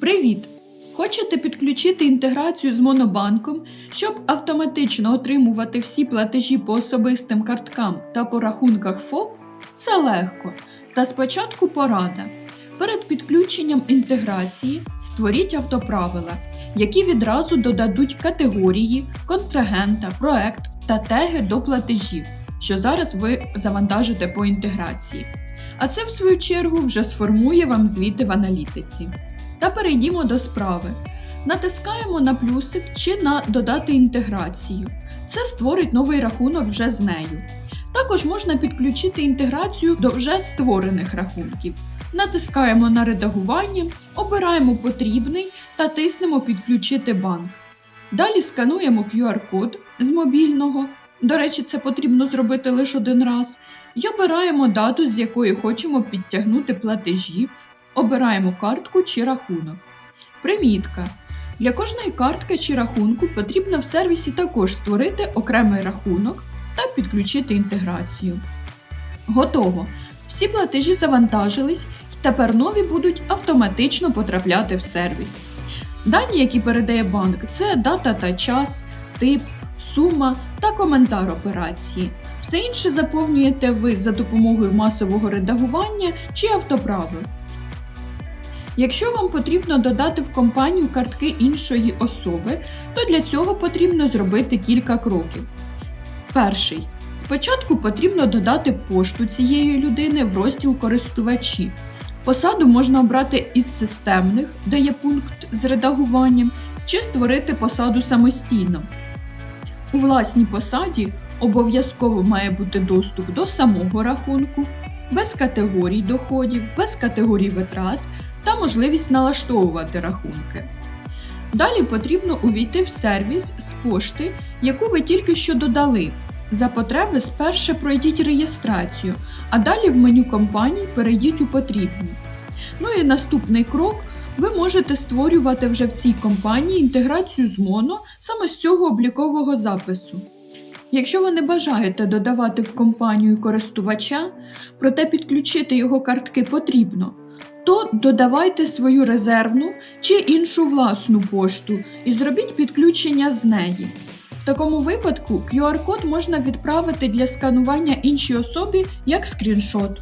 Привіт! Хочете підключити інтеграцію з Монобанком, щоб автоматично отримувати всі платежі по особистим карткам та по рахунках ФОП? Це легко. Та спочатку порада. Перед підключенням інтеграції створіть автоправила, які відразу додадуть категорії, контрагента, проект та теги до платежів, що зараз ви завантажите по інтеграції. А це, в свою чергу, вже сформує вам звіти в аналітиці. Та перейдімо до справи. Натискаємо на плюсик чи на Додати інтеграцію. Це створить новий рахунок вже з нею. Також можна підключити інтеграцію до вже створених рахунків. Натискаємо на редагування, обираємо потрібний та тиснемо Підключити банк. Далі скануємо QR-код з мобільного. До речі, це потрібно зробити лише один раз. І обираємо дату, з якої хочемо підтягнути платежі, обираємо картку чи рахунок. Примітка. Для кожної картки чи рахунку потрібно в сервісі також створити окремий рахунок та підключити інтеграцію. Готово. Всі платежі завантажились, і тепер нові будуть автоматично потрапляти в сервіс. Дані, які передає банк, це дата та час, тип, сума та коментар операції. Все інше заповнюєте ви за допомогою масового редагування чи автоправи. Якщо вам потрібно додати в компанію картки іншої особи, то для цього потрібно зробити кілька кроків. Перший. Спочатку потрібно додати пошту цієї людини в розділ користувачі. Посаду можна обрати із системних, де є пункт з редагуванням, чи створити посаду самостійно. У власній посаді обов'язково має бути доступ до самого рахунку, без категорій доходів, без категорій витрат та можливість налаштовувати рахунки. Далі потрібно увійти в сервіс з пошти, яку ви тільки що додали. За потреби спершу пройдіть реєстрацію, а далі в меню компаній перейдіть у потрібні. Ну і наступний крок ви можете створювати вже в цій компанії інтеграцію з Моно саме з цього облікового запису. Якщо ви не бажаєте додавати в компанію користувача, проте підключити його картки потрібно, то додавайте свою резервну чи іншу власну пошту і зробіть підключення з неї. В такому випадку QR-код можна відправити для сканування іншій особі як скріншот.